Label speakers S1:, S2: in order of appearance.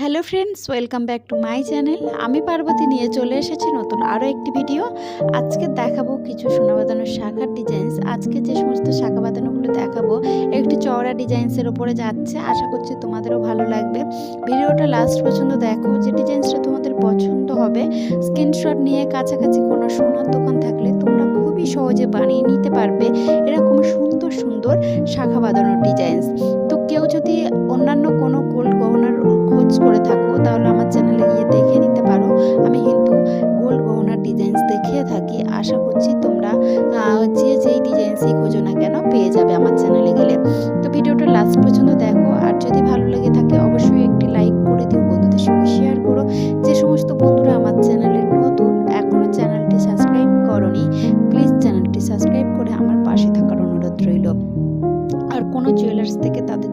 S1: Hello friends welcome back to my channel আমি পার্বতী নিয়ে চলে এসেছি নতুন আরও একটি ভিডিও আজকে দেখাবো কিছু সোনা বাঁধানোর শাখার ডিজাইনস আজকে যে সমস্ত শাখা বাঁধানোগুলো দেখাবো, একটি চওড়া ডিজাইনসের ওপরে যাচ্ছে। আশা করছি তোমাদেরও ভালো লাগবে। ভিডিওটা লাস্ট পর্যন্ত দেখো। যে ডিজাইনসটা তোমাদের পছন্দ হবে স্ক্রিনশট নিয়ে কাছাকাছি কোনো সোনার দোকান থাকলে তোমরা খুবই সহজে বানিয়ে নিতে পারবে। এরকম সুন্দর সুন্দর শাখা বাঁধানোর ডিজাইনস কোর্স করে থাকো, তাহলে আমার চ্যানেলে গিয়ে দেখে নিতে পারো। আমি কিন্তু গোল গহনার ডিজাইনস দেখিয়ে থাকি। আশা করছি তোমরা যে যেই ডিজাইনসই খোঁজো না কেন পেয়ে যাবে আমার চ্যানেলে গেলে। তো ভিডিওটা লাস্ট পর্যন্ত দেখো, আর যদি ভালো লাগে থাকে অবশ্যই একটি লাইক করে দিও, বন্ধুদের সঙ্গে শেয়ার করো। যে সমস্ত বন্ধুরা আমার চ্যানেলে নতুন এখনও চ্যানেলটি সাবস্ক্রাইব করনি প্লিজ চ্যানেলটি সাবস্ক্রাইব করে আমার পাশে থাকার অনুরোধ রইল। আর কোনো জুয়েলার্স থেকে তাদের